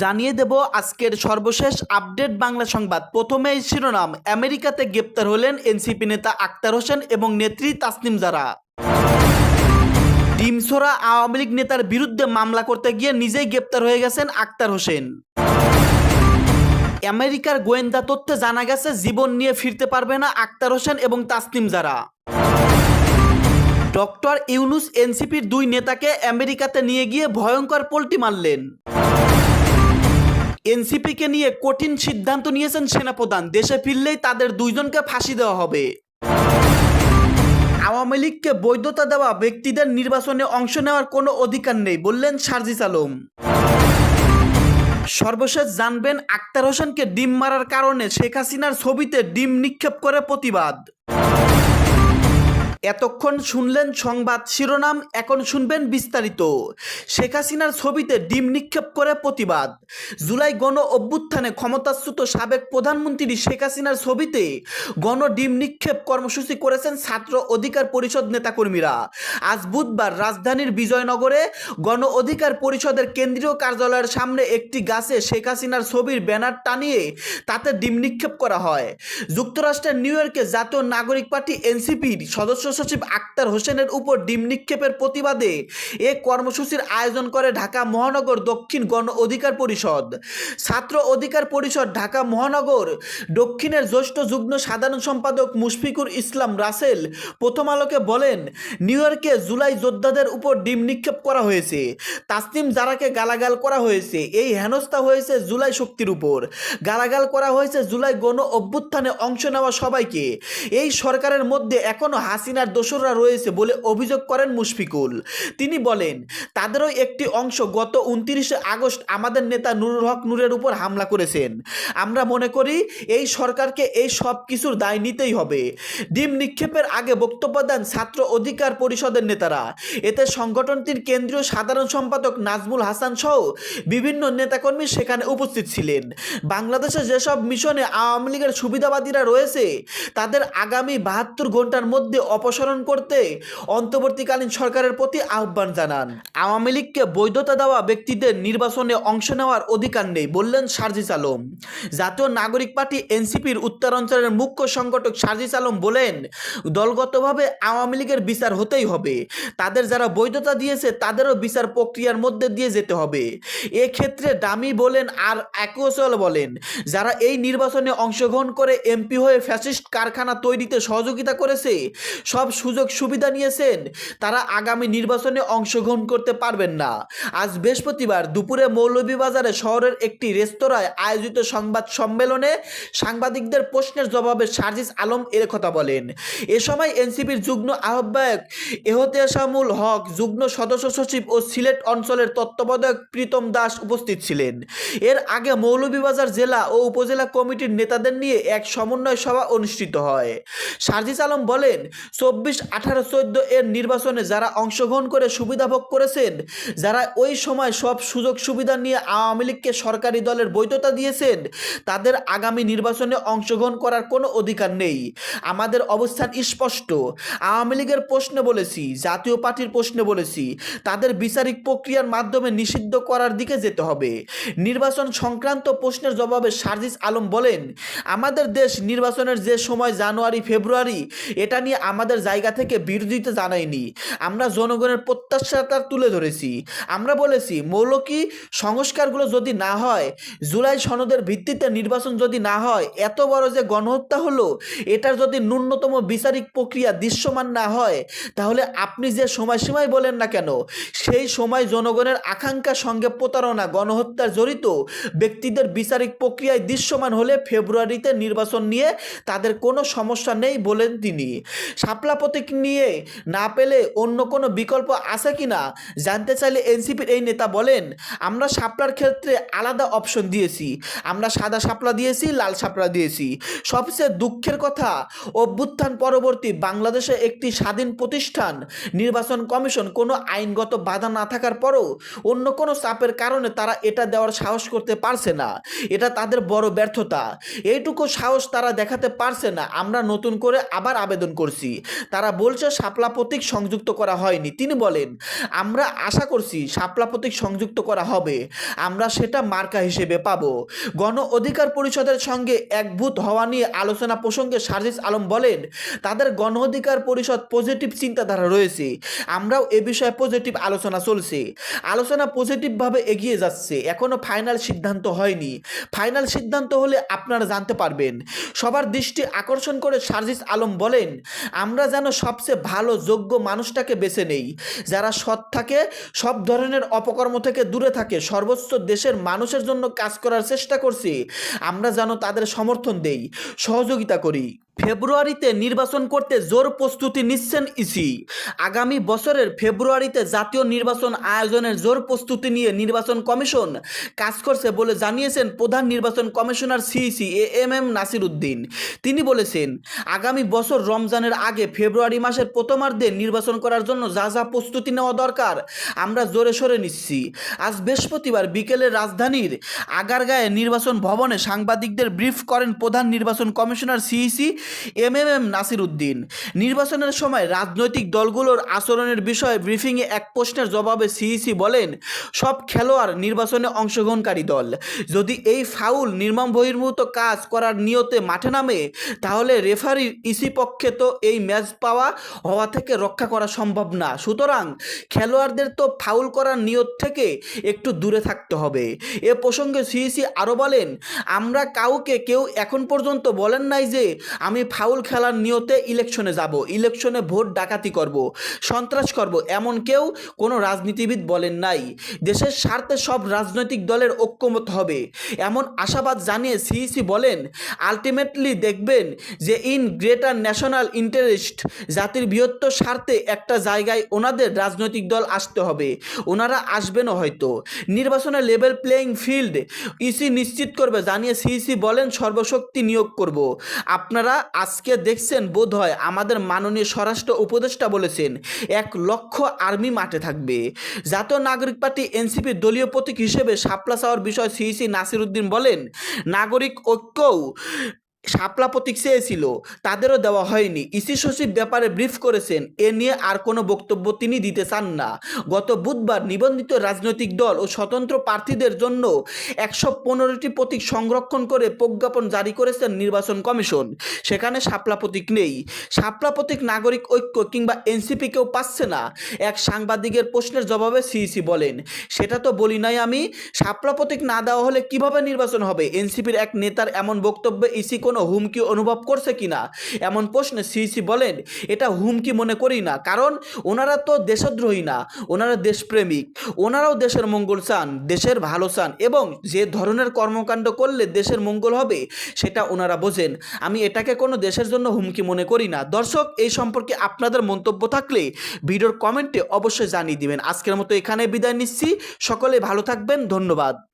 জানিয়ে দেব আজকের সর্বশেষ আপডেট বাংলা সংবাদ। প্রথমেই শিরোনাম, আমেরিকাতে গ্রেপ্তার হলেন এনসিপি নেতা আক্তার হোসেন এবং নেত্রী তাসনিম জারা। ডিমসোরা আওয়ামী লীগ নেতার বিরুদ্ধে মামলা করতে গিয়ে নিজেই গ্রেপ্তার হয়ে গেছেন আক্তার হোসেন। আমেরিকার গোয়েন্দা তথ্যে জানা গেছে, জীবন নিয়ে ফিরতে পারবে না আক্তার হোসেন এবং তাসনিম জারা। ডক্টর ইউনুস এনসিপির দুই নেতাকে আমেরিকাতে নিয়ে গিয়ে ভয়ঙ্কর পোল্টি মারলেন। এনসিপিকে নিয়ে কঠিন সিদ্ধান্ত নিয়েছেন সেনাপ্রধান। দেশে ফিরলেই তাদের দুইজনকে ফাঁসি দেওয়া হবে। আওয়ামী লীগকে বৈধতা দেওয়া ব্যক্তিদের নির্বাচনে অংশ নেওয়ার কোনো অধিকার নেই, বললেন সার্জিস আলম। সর্বশেষ জানবেন আক্তার হোসেনকে ডিম মারার কারণে শেখ হাসিনার ছবিতে ডিম নিক্ষেপ করে প্রতিবাদ। এতক্ষণ শুনলেন সংবাদ শিরোনাম, এখন শুনবেন বিস্তারিত। শেখ হাসিনার ছবিতে ডিম নিক্ষেপ করে প্রতিবাদ। জুলাই গণ অভ্যুত্থানে ক্ষমতাচ্যুত সাবেক প্রধানমন্ত্রী শেখ হাসিনার ছবিতে গণ ডিম নিক্ষেপ কর্মসূচি করেছেন ছাত্র অধিকার পরিষদ নেতাকর্মীরা। আজ বুধবার রাজধানীর বিজয়নগরে গণ অধিকার পরিষদের কেন্দ্রীয় কার্যালয়ের সামনে একটি গাছে শেখ হাসিনার ছবির ব্যানার টানিয়ে তাতে ডিম নিক্ষেপ করা হয়। যুক্তরাষ্ট্রের নিউ ইয়র্কে জাতীয় নাগরিক পার্টি এনসিপির সদস্য সচিব আক্তার হোসেনের উপর ডিম নিক্ষেপের প্রতিবাদে এ কর্মসূচির আয়োজন করে ঢাকা মহানগর দক্ষিণ গণ অধিকার পরিষদ। ছাত্র অধিকার পরিষদ ঢাকা মহানগর দক্ষিণের জ্যেষ্ঠ যুগ্ম সাধারণ সম্পাদক মুশফিকুর ইসলাম রাসেল প্রথম আলোকে বলেন, নিউ ইয়র্কে জুলাই যোদ্ধাদের উপর ডিম নিক্ষেপ করা হয়েছে। তাসনিম জারাকে গালাগাল করা হয়েছে। এই হেনস্থা হয়েছে জুলাই শক্তির উপর। গালাগাল করা হয়েছে জুলাই গণ অভ্যুত্থানে অংশ নেওয়া সবাইকে। এই সরকারের মধ্যে এখনও হাসিনার দোসররা রয়েছে বলে অভিযোগ করেন মুশফিকুল। তিনি বলেন, তাদেরও একটি অংশ গত উনত্রিশে আগস্ট আমাদের নেতা নুরুল হক নূরের উপর হামলা করেছেন। আমরা মনে করি এই সরকারকে এই সব কিছুর দায় নিতেই হবে। ডিম নিক্ষেপের আগে বক্তব্য দেন ছাত্র অধিকার পরিষদের নেতারা। এতে সংগঠনটির কেন্দ্রীয় সাধারণ সম্পাদক নাজমুল হাসান সহ বিভিন্ন নেতাকর্মী সেখানে উপস্থিত ছিলেন। বাংলাদেশে যেসব মিশনে আওয়ামী লীগের সুবিধাবাদীরা রয়েছে, তাদের আগামী বাহাত্তর ঘণ্টার মধ্যে অপসারণ করতে অন্তর্বর্তীকালীন সরকারের প্রতি আহ্বান জানান। আওয়ামী লীগকে বৈধতা দেওয়া ব্যক্তিদের নির্বাচনে অংশ নেওয়ার অধিকার নেই বললেন সার্জিস আলম। জাতীয় নাগরিক পার্টি এনসিপির উত্তরাঞ্চলের মুখ্য সংগঠক সার্জিস আলম বলেন, দলগতভাবে আওয়ামী লীগের বিচার হতেই হবে। তাদের যারা বৈধতা দিয়েছে, তাদেরও বিচার প্রক্রিয়ার মধ্যে দিয়ে যেতে হবে। এক্ষেত্রে ডামি বলেন আর অ্যাকুয়াসল বলেন, যারা এই নির্বাচনে অংশগ্রহণ করে এমপি হয়ে ফ্যাসিস্ট কারখানা তৈরিতে সহযোগিতা করেছে সব সুযোগ সুবিধা নিয়েছেন, তারা আগামী নির্বাচনে অংশগ্রহণ করতে পারবেন না। আজ বৃহস্পতিবার দুপুরে মৌলভীবাজারে শহরের একটি রেস্তোরাঁয় আয়োজিত সংবাদ সম্মেলনে সাংবাদিকদের প্রশ্নের জবাবে সার্জিস আলম এর কথা বলেন। এ সময় এনসিপির যুগ্ম আহ্বায়ক এহতেশামুল হক, যুগ্ম সদস্য সচিব ও সিলেট অঞ্চলের তত্ত্বাবধায়ক প্রীতম দাস উপস্থিত ছিলেন। এর আগে মৌলভীবাজার জেলা ও উপজেলা কমিটির নেতাদের নিয়ে এক সমন্বয় সভা অনুষ্ঠিত হয়। সার্জিস আলম বলেন চব্বিশ আঠারো চোদ্দ এর নির্বাচনে যারা অংশগ্রহণ করে সুবিধা ভোগ করেছেন, যারা ওই সময় সব সুযোগ সুবিধা নিয়ে আওয়ামী লীগকে সরকারি দলের বৈধতা দিয়েছেন, তাদের আগামী নির্বাচনে অংশগ্রহণ করার কোনো অধিকার নেই। আমাদের অবস্থান স্পষ্ট। আওয়ামী লীগের প্রশ্নে বলেছি, জাতীয় পার্টির প্রশ্নে বলেছি, তাদের বিচারিক প্রক্রিয়ার মাধ্যমে নিষিদ্ধ করার দিকে যেতে হবে। নির্বাচন সংক্রান্ত প্রশ্নের জবাবে সার্জিস আলম বলেন, আমাদের দেশ নির্বাচনের যে সময় জানুয়ারি, ফেব্রুয়ারি, এটা নিয়ে আমাদের জায়গা থেকে বিরোধিতা জানাইনি আমরা জনগণের প্রত্যাশাটা তুলে ধরেছি। আমরা বলেছি, মৌলকী সংস্কারগুলো যদি না হয়, জুলাই সনদের ভিত্তিতে নির্বাচন যদি না হয়, এত বড় যে গণহত্যা হলো, এটার যদি ন্যূনতম বিচারিক প্রক্রিয়া দৃশ্যমান না হয়, তাহলে আপনি যে সময়সীমায় বলেন না কেন, সেই সময় জনগণের আকাঙ্ক্ষার সঙ্গে প্রতারণা, গণহত্যার জড়িত ব্যক্তিদের বিচারিক প্রক্রিয়ায় দৃশ্যমান হলে ফেব্রুয়ারিতে নির্বাচন নিয়ে তাদের কোনো সমস্যা নেই বলেন তিনি। শাপলা প্রতীক নিয়ে না পেলে অন্য কোনো বিকল্প আছে কি না? জানতে চাইলে এনসিপির এই নেতা বলেন, আমরা শাপলার ক্ষেত্রে আলাদা অপশন দিয়েছি। আমরা সাদা শাপলা দিয়েছি, লাল শাপলা দিয়েছি। সবচেয়ে দুঃখের কথা, অভ্যুত্থান পরবর্তী বাংলাদেশে একটি স্বাধীন প্রতিষ্ঠান, নির্বাচন কমিশন কোনো আইনগত বাধা না থাকার পরও অন্য কোনো চাপের কারণে তারা এটা দেওয়ার সাহস করতে পারছে না। এটা তাদের বড় ব্যর্থতা। এইটুকু সাহস তারা দেখাতে পারছে না। আমরা নতুন করে আবার আবেদন করছি। তারা বলছে শাপলা প্রতীক সংযুক্ত করা হয়নি। তিনি বলেন, আমরা আশা করছি শাপলা প্রতীক সংযুক্ত করা হবে। আমরা সেটা মার্কা হিসেবে পাব। গণ অধিকার পরিষদের সঙ্গে একভূত হওয়া নিয়ে আলোচনা প্রসঙ্গে সার্জিস আলম বলেন, তাদের গণ অধিকার পরিষদ পজিটিভ চিন্তাধারা রয়েছে। আমরাও এ বিষয়ে পজিটিভ আলোচনা চলছে। আলোচনা পজিটিভভাবে এগিয়ে যাচ্ছে। এখনও ফাইনাল সিদ্ধান্ত হয়নি। ফাইনাল সিদ্ধান্ত হলে আপনারা জানতে পারবেন। সবার দৃষ্টি আকর্ষণ করে সার্জিস আলম বলেন, আমরা যেন সবচেয়ে ভালো, যোগ্য মানুষটাকে বেছে নেই। যারা সৎ থাকে, সব ধরনের অপকর্ম থেকে দূরে থাকে। সর্বোচ্চ দেশের মানুষের জন্য কাজ করার চেষ্টা করছি। আমরা যেন তাদের সমর্থন দেই, সহযোগিতা করি। ফেব্রুয়ারিতে নির্বাচন করতে জোর প্রস্তুতি নিচ্ছেন ইসি। আগামী বছরের ফেব্রুয়ারিতে জাতীয় নির্বাচন আয়োজনের জোর প্রস্তুতি নিয়ে নির্বাচন কমিশন কাজ করছে বলে জানিয়েছেন প্রধান নির্বাচন commissioner CEC A M M Nasir Uddin. তিনি বলেছেন, আগামী বছর রমজানের আগে ফেব্রুয়ারি মাসের প্রথমার্ধে নির্বাচন করার জন্য যা যা প্রস্তুতি নেওয়া দরকার আমরা জোরে সরে নিচ্ছি। আজ বৃহস্পতিবার বিকেলে রাজধানীর আগারগাঁয়ে নির্বাচন ভবনে সাংবাদিকদের ব্রিফ করেন প্রধান নির্বাচন commissioner CEC M M M Nasir Uddin নির্বাচনের সময় রাজনৈতিক দলগুলোর আচরণের বিষয়ে ব্রিফিংয়ে এক প্রশ্নের জবাবে সিইসি বলেন, সব খেলোয়াড় নির্বাচনে অংশগ্রহণকারী দল। যদি এই ফাউল নির্মম বহির্ভূত কাজ করার নিয়তে মাঠে নামে, তাহলে রেফারির ইসি পক্ষে তো এই ম্যাচ পাওয়া হওয়া থেকে রক্ষা করা সম্ভব না। সুতরাং খেলোয়াড়দের তো ফাউল করার নিয়ত থেকে একটু দূরে থাকতে হবে। এ প্রসঙ্গে সিইসি আরও বলেন, আমরা কাউকে কেউ এখন পর্যন্ত বলেন নাই যে, আমি ফাউল খেলার নিয়তে ইলেকশনে যাব, ইলেকশনে ভোট ডাকাতি করব, সন্ত্রাস করব, এমন কেউ কোনো রাজনীতিবিদ বলেন নাই। দেশের স্বার্থে সব রাজনৈতিক দলের ঐক্যমত হবে। এমন আশাবাদ জানিয়ে সিইসি বলেন, আলটিমেটলি দেখবেন যে ইন গ্রেটার ন্যাশনাল ইন্টারেস্ট, জাতির বৃহত্তর স্বার্থে একটা জায়গায় ওনাদের রাজনৈতিক দল আসতে হবে। ওনারা আসবেনও হয়তো। নির্বাচনে লেভেল প্লেয়িং ফিল্ড ইসি নিশ্চিত করবে, জানিয়ে সিইসি বলেন, সর্বশক্তি নিয়োগ করব। আপনারা আজকে দেখছেন বোধ হয় আমাদের মাননীয় স্বরাষ্ট্র উপদেষ্টা বলেছেন, এক লক্ষ আর্মি মাঠে থাকবে। জাতীয় নাগরিক পার্টি এনসিপির দলীয় প্রতীক হিসেবে শাপলা চাওয়ার বিষয় সিইসি নাসির উদ্দিন বলেন, নাগরিক ঐক্যও শাপলা প্রতীক চেয়েছিল, তাদেরও দেওয়া হয়নি। ইসি সচিব ব্যাপারে ব্রিফ করেছেন, এ নিয়ে আর কোনো বক্তব্য তিনি দিতে চান না। গত বুধবার নিবন্ধিত রাজনৈতিক দল ও স্বতন্ত্র প্রার্থীদের জন্য একশো পনেরোটি প্রতীক সংরক্ষণ করে প্রজ্ঞাপন জারি করেছেন নির্বাচন কমিশন। সেখানে শাপলা প্রতীক নেই। শাপলা প্রতীক নাগরিক ঐক্য কিংবা এনসিপি কেউ পাচ্ছে না। এক সাংবাদিকের প্রশ্নের জবাবে সিইসি বলেন, সেটা তো বলি নাই আমি। শাপলা প্রতীক না দেওয়া হলে কীভাবে নির্বাচন হবে? এনসিপির এক নেতার এমন বক্তব্যে ইসি কোনো হুমকি অনুভব করছে কিনা এমন প্রশ্নে সিইসি বলেন, এটা হুমকি মনে করি না, কারণ ওনারা তো দেশদ্রোহী না, ওনারা দেশপ্রেমিক, ওনারাও দেশের মঙ্গল চান, দেশের ভালো চান এবং যে ধরনের কর্মকাণ্ড করলে দেশের মঙ্গল হবে, সেটা ওনারা বোঝেন। আমি এটাকে কোনো দেশের জন্য হুমকি মনে করি না। দর্শক, এই সম্পর্কে আপনাদের মন্তব্য থাকলে ভিডিওর কমেন্টে অবশ্যই জানিয়ে দিবেন। আজকের মতো এখানে বিদায় নিচ্ছি। সকলে ভালো থাকবেন, ধন্যবাদ।